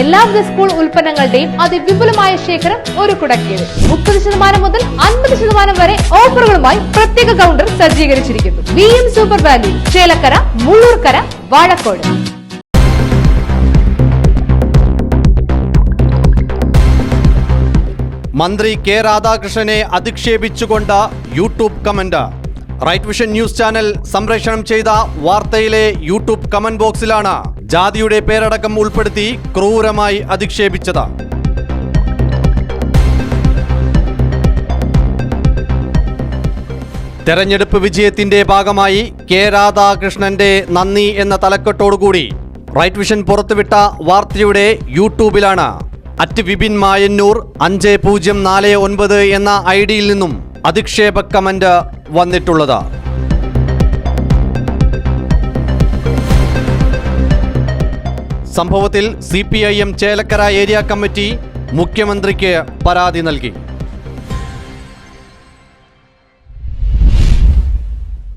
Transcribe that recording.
എല്ലാവിധ സ്കൂൾ ഉൽപ്പന്നങ്ങളുടെയും അതിവിപുലമായ ശേഖരം ഒരു കുടക്കീഴിൽ. മുപ്പത് ശതമാനം മുതൽ അൻപത് ശതമാനം വരെ ഓഫറുകളുമായി പ്രത്യേക കൗണ്ടർ സജ്ജീകരിച്ചിരിക്കുന്നു. V M super value Chelakkara Mulloorkara Vazhakkode. മന്ത്രി കെ രാധാകൃഷ്ണനെ അധിക്ഷേപിച്ചുകൊണ്ട് YouTube comment. Right vision news channel സംപ്രേഷണം ചെയ്ത വാർത്തയിലെ യൂട്യൂബ് കമന്റ് ബോക്സിലാണ്. ജാതിയുടെ പേരടക്കം ഉൾപ്പെടുത്തി ക്രൂരമായി അധിക്ഷേപിച്ചത്. തെരഞ്ഞെടുപ്പ് വിജയത്തിന്റെ ഭാഗമായി കെ രാധാകൃഷ്ണന്റെ നന്ദി എന്ന തലക്കെട്ടോടുകൂടി റൈറ്റ് വിഷൻ പുറത്തുവിട്ട വാർത്തയുടെ യൂട്യൂബിലാണ്. അറ്റ് വിപിൻ മായന്നൂർ അഞ്ച് പൂജ്യം നാല് ഒൻപത് എന്ന ഐ ഡിയിൽ നിന്നും അധിക്ഷേപ കമന്റ് വന്നിട്ടുള്ളത്. സംഭവത്തിൽ C P I M Chelakkara area committee മുഖ്യമന്ത്രിക്ക് പരാതി നൽകി.